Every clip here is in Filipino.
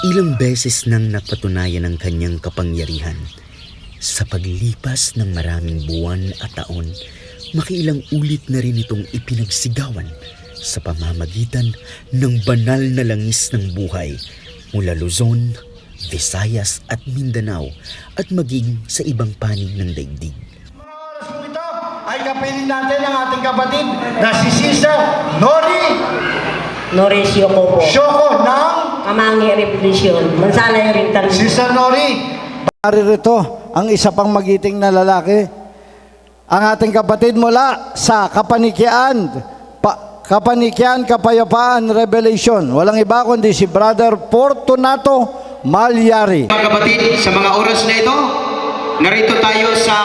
Ilang beses nang napatunayan ang kanyang kapangyarihan. Sa paglipas ng maraming buwan at taon, makiilang ulit na rin itong ipinagsigawan sa pamamagitan ng banal na langis ng buhay mula Luzon, Visayas at Mindanao at maging sa ibang panig ng daigdig. ito ay kapiling natin ang ating kapatid na si Sister Nori Noresio ko po. Shoko ng Kamangi Revolution. Mansalay rin tanong. Sister Nori. Naririto ang isa pang magiting na lalaki. Ang ating kapatid mula sa Kapanikian, pa, Kapanikian Kapayapaan Revelation. Walang iba kundi si Brother Fortunato Malyari. Mga kapatid, sa mga oras na ito, narito tayo sa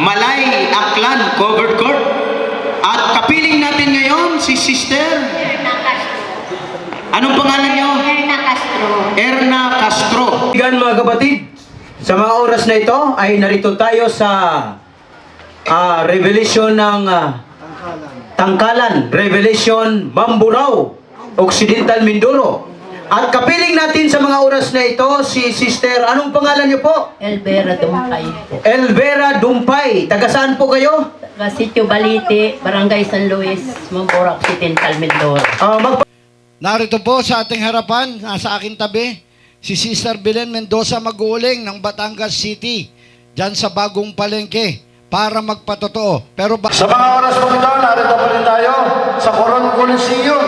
Malay Aklan Covered Court. At kapiling natin ngayon si Sister. Anong pangalan niyo? Erna Castro. Erna Castro. Gan mga kapatid, sa mga oras na ito ay narito tayo sa ah, revelation ng ah, Tangkalan, Revelation Mamburao, Occidental Mindoro. At kapiling natin sa mga oras na ito si Sister, anong pangalan niyo po? Elvera Dumpay po. Elvera Dumpay. Taga saan po kayo? Taga Sitio Balite, Barangay San Luis, Mambora Occidental, Mindoro. Ah, magpa- Narito po sa ating harapan, nasa aking tabi, si Sister Belen Mendoza Maguling ng Batangas City, dyan sa bagong palengke, para magpatotoo. Pero ba- sa mga oras po ito, narito pa rin tayo sa Coron Coliseum,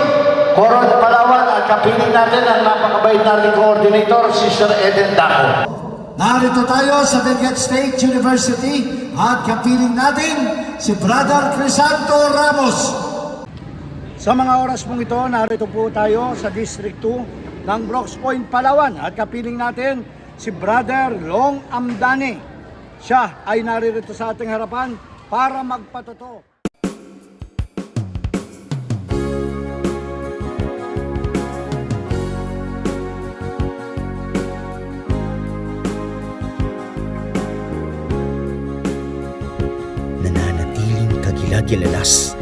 Coron Palawan, at kapiling natin ang napakabait nating coordinator, Sister Eden Daco. Narito tayo sa Benguet State University at kapiling natin si Brother Crisanto Ramos. Sa mga oras pong ito, narito po tayo sa District 2 ng Brooks Point, Palawan at kapiling natin si Brother Long Amdani. Siya ay naririto sa ating harapan para magpatotoo. nananatiling kagilagilalas,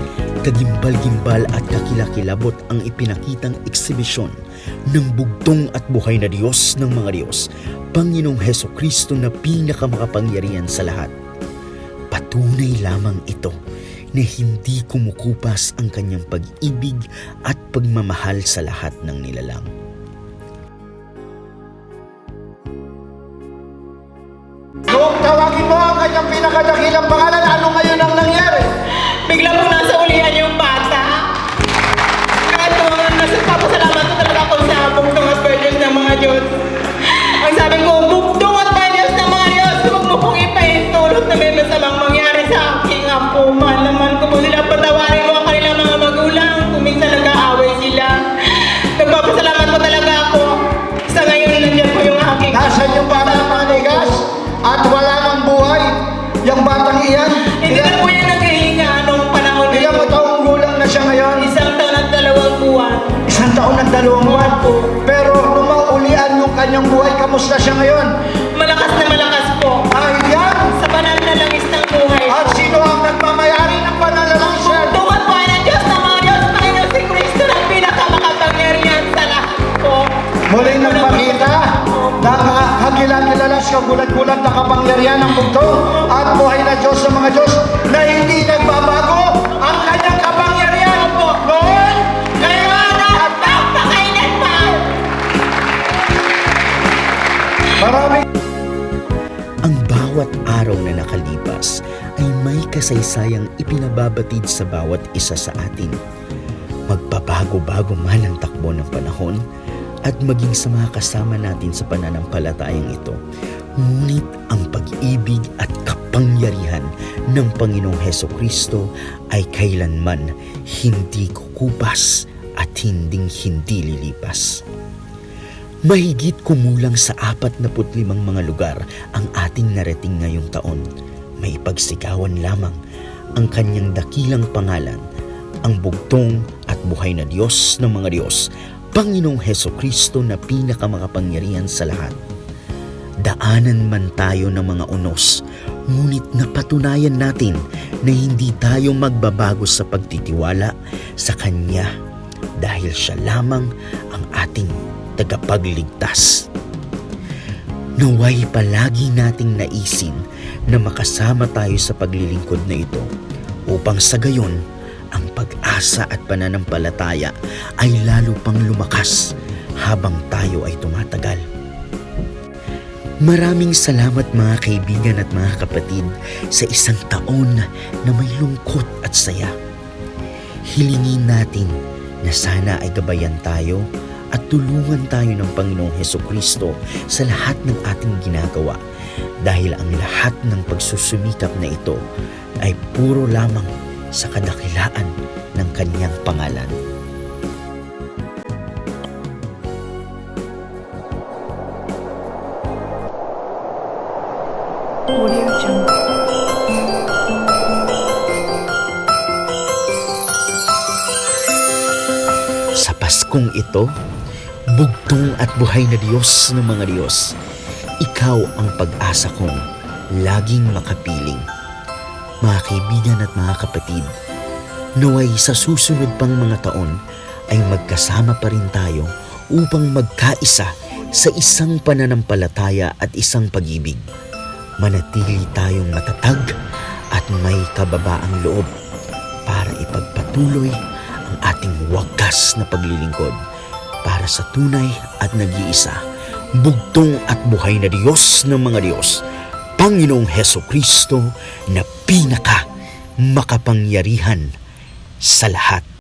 kagimbal-gimbal at kakilakilabot ang ipinakitang eksibisyon ng bugtong at buhay na Diyos ng mga Diyos, Panginoong Heso Kristo na pinakamakapangyarihan sa lahat. Patunay lamang ito na hindi kumukupas ang kanyang pag-ibig at pagmamahal sa lahat ng nilalang. Kung tawagin mo ang kanyang pinakadakilang pangalan, ipaintulot na may masamang mangyari sa aking apo. Mahal naman ko po sila, patawarin mo ang kanilang mga magulang kung minsan nag-aaway sila. Nagpapasalamat po talaga ako. Sa ngayon, nandiyan po yung aking Nasaan yung bata manigas at wala ng buhay? Yung batang iyan, Hindi na po yan naghihinga nung panahon na ilang taong gulang na siya ngayon? Isang taon at dalawang buwan. Isang taon at dalawang buwan po. Pero nung maulian yung kanyang buhay, kamusta siya ngayon? Malakas na malakas kagulat-gulat na kapangyarihan ng bugto at buhay na Diyos sa mga Diyos na hindi nagbabago ang kanyang kapangyarihan po. Noon, Ngayon at magpakailanman. maraming Ang bawat araw na nakalipas ay may kasaysayang ipinababatid sa bawat isa sa atin. Magpabago-bago man ang takbo ng panahon at maging sa mga kasama natin sa pananampalatayang ito. Ngunit ang pag-ibig at kapangyarihan ng Panginoong Heso Kristo ay kailanman hindi kukupas at hinding hindi lilipas. Mahigit kumulang sa 45 mga lugar ang ating narating ngayong taon. May pagsigawan lamang ang kanyang dakilang pangalan, ang bugtong at buhay na Diyos ng mga Diyos, Panginoong Heso Kristo na pinakamakapangyarihan sa lahat. Daanan man tayo ng mga unos, ngunit napatunayan natin na hindi tayo magbabago sa pagtitiwala sa Kanya dahil siya lamang ang ating tagapagligtas. Naway palagi nating naisin na makasama tayo sa paglilingkod na ito upang sa gayon ang pag-asa at pananampalataya ay lalo pang lumakas habang tayo ay tumatagal. Maraming salamat mga kaibigan at mga kapatid sa isang taon na may lungkot at saya. Hilingin natin na sana ay gabayan tayo at tulungan tayo ng Panginoong Heso Kristo sa lahat ng ating ginagawa dahil ang lahat ng pagsusumikap na ito ay puro lamang sa kadakilaan ng kanyang pangalan. Sa Paskong ito, bugtong at buhay na Diyos ng mga Diyos, ikaw ang pag-asa kong laging makapiling. Mga kaibigan at mga kapatid, naway sa susunod pang mga taon ay magkasama pa rin tayo upang magkaisa sa isang pananampalataya at isang pag-ibig. Manatili tayong matatag at may kababaang loob para ipagpatuloy ang ating wagas na paglilingkod para sa tunay at nag-iisa, bugtong at buhay na Diyos ng mga Diyos, Panginoong Heso Kristo na pinaka makapangyarihan sa lahat.